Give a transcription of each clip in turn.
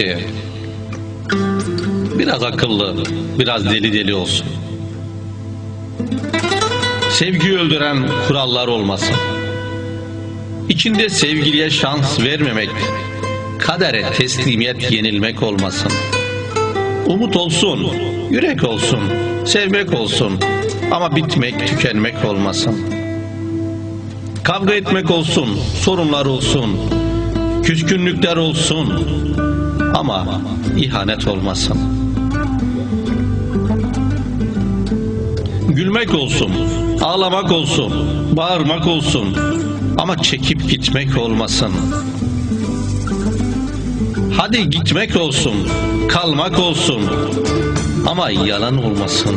sevgi. Biraz akıllı, biraz deli deli olsun. Sevgiyi öldüren kurallar olmasın. İçinde sevgiliye şans vermemek, kadere teslimiyet yenilmek olmasın. Umut olsun, yürek olsun, sevmek olsun ama bitmek, tükenmek olmasın. Kavga etmek olsun, sorunlar olsun, küskünlükler olsun ama ihanet olmasın. Gülmek olsun, ağlamak olsun, bağırmak olsun ama çekip gitmek olmasın. Hadi gitmek olsun, kalmak olsun ama yalan olmasın.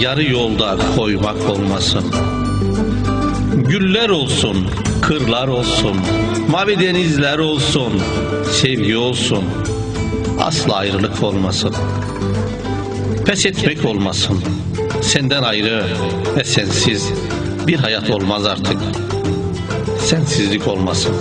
Yarı yolda koymak olmasın. Güller olsun, kırlar olsun, mavi denizler olsun, sevgi olsun. Asla ayrılık olmasın. Pes etmek olmasın. Senden ayrı ve sensiz bir hayat olmaz artık. Sensizlik olmasın.